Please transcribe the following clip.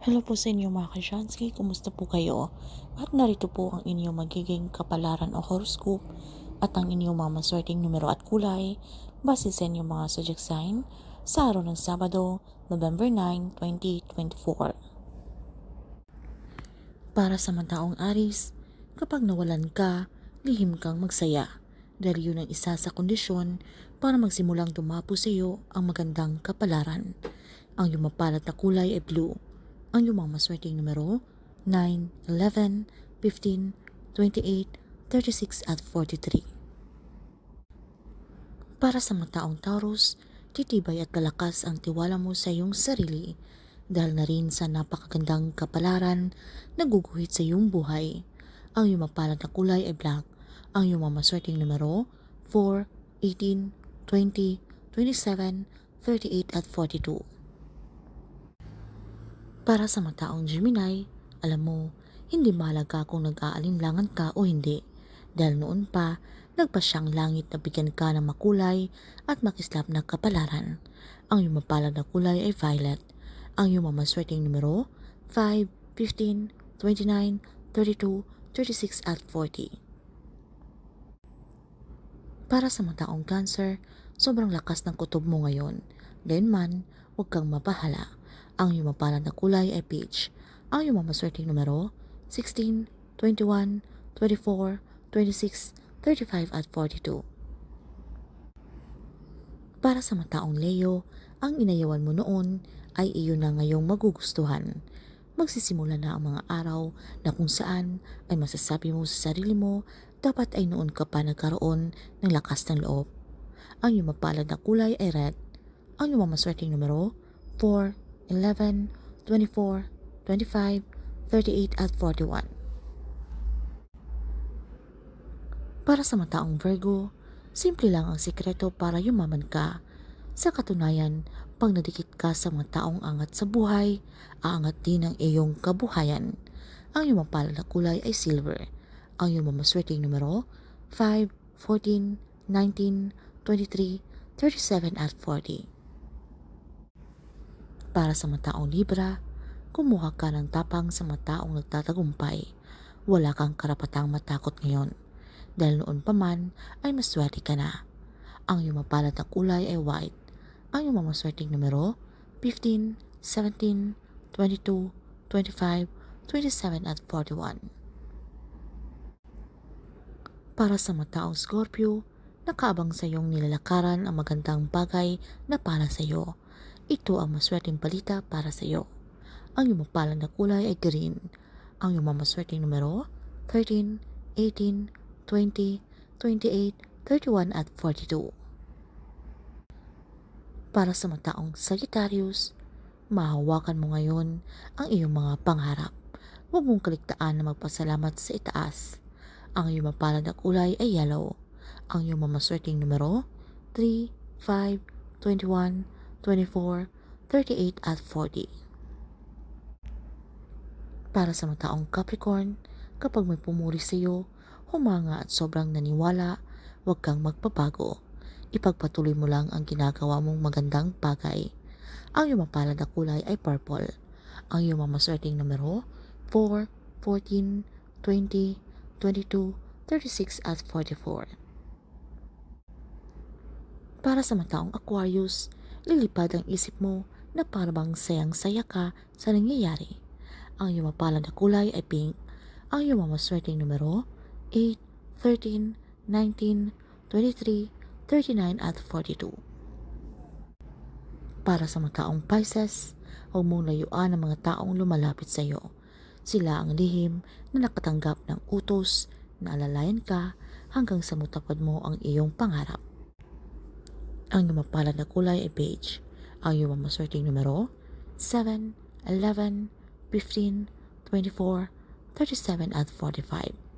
Hello po sa inyo mga kasyansky, kumusta po kayo? At narito po ang inyong magiging kapalaran o horoscope at ang inyong mga maswerteng numero at kulay base sa inyong mga zodiac sign sa araw ng Sabado, November 9, 2024. Para sa mga taong Aris, kapag nawalan ka, lihim kang magsaya dahil yun ang isa sa kondisyon para magsimulang dumapo sa iyo ang magandang kapalaran. Ang iyong mapalat na kulay ay blue. Ang mga maswerteng numero 9, 11, 15, 28, 36 at 43. Para sa mga taong Taurus, titibay at kalakas ang tiwala mo sa iyong sarili dahil na rin sa napakagandang kapalaran na guguhit sa iyong buhay. Ang iyong mapalat na kulay ay black. Ang iyong mga maswerteng numero 4, 18, 20, 27, 38 at 42. Para sa mga taong Gemini, alam mo, hindi mahalaga kung nag-aalinlangan ka o hindi. Dahil noon pa, nagpasyang langit na bigyan ka ng makulay at makislap na kapalaran. Ang iyong mapalag na kulay ay violet. Ang iyong mamaswerteng numero, 5, 15, 29, 32, 36 at 40. Para sa mga taong cancer, sobrang lakas ng kutob mo ngayon. Gayunman, huwag kang mapahala. Ang iyong mapalag na kulay ay peach. Ang iyong mamaswerteng numero, 16, 21, 24, 26, 35 at 42. Para sa mga taong Leo, ang inayawan mo noon ay iyon na ngayong magugustuhan. Magsisimula na ang mga araw na kung saan ay masasabi mo sa sarili mo dapat ay noon ka pa nagkaroon ng lakas ng loob. Ang iyong mapalad na kulay ay red. Ang iyong mamaswerteng numero 4, 11, 24, 25, 38 at 41. Para sa mataong Virgo, simple lang ang sikreto para yumaman ka. Sa katunayan, pag nadikit ka sa mga taong angat sa buhay, aangat din ang iyong kabuhayan. Ang iyong mapalad na kulay ay silver. Ang iyong mamaswerteng numero 5, 14, 19, 23, 37 at 40. Para sa mga taong Libra, kumuha ka ng tapang sa mga taong nagtatagumpay. Wala kang karapatang matakot ngayon. Dahil noon pa man ay maswerte ka na. Ang iyong mapalad na kulay ay white. Ang iyong mamaswerteng numero 15, 17, 22, 25, 27 at 41. Para sa mga taong Scorpio, nakaabang sa iyong nilalakaran ang magandang bagay na para sa iyo. Ito ang maswerteng balita para sa iyo. Ang iyong mapalang na kulay ay green. Ang iyong mamaswerteng numero 13, 18, 20, 28, 31 at 42. Para sa mga taong Sagittarius, mahawakan mo ngayon ang iyong mga pangarap. Huwag mong kaligtaan na magpasalamat sa itaas. Ang iyong mapalad na kulay ay yellow. Ang iyong mamaswerteng numero 3, 5, 21, 24, 38 at 40. Para sa mga taong Capricorn, kapag may pumuri sa iyo, humanga at sobrang naniwala, huwag kang magpapago. Ipagpatuloy mo lang ang ginagawa mong magandang bagay. Ang iyong mapalad na kulay ay purple. Ang iyong mamaswerteng numero 4, 14, 20, 22, 36 at 44. Para sa mataong Aquarius, lilipad ang isip mo na parang sayang-saya ka sa nangyayari. Ang iyong mapalad na kulay ay pink. Ang iyong mamaswerteng numero 8, 13, 19, 23, 39 at 42. Para sa mga taong Pisces, huwag mong layuan ang mga taong lumalapit sa iyo. Sila ang lihim na nakatanggap ng utos na alalayan ka hanggang sa mutapad mo ang iyong pangarap. Ang mapalad na kulay ay beige. Ang iyong mamaswerteng numero 7, 11, 15, 24, 37 at 45.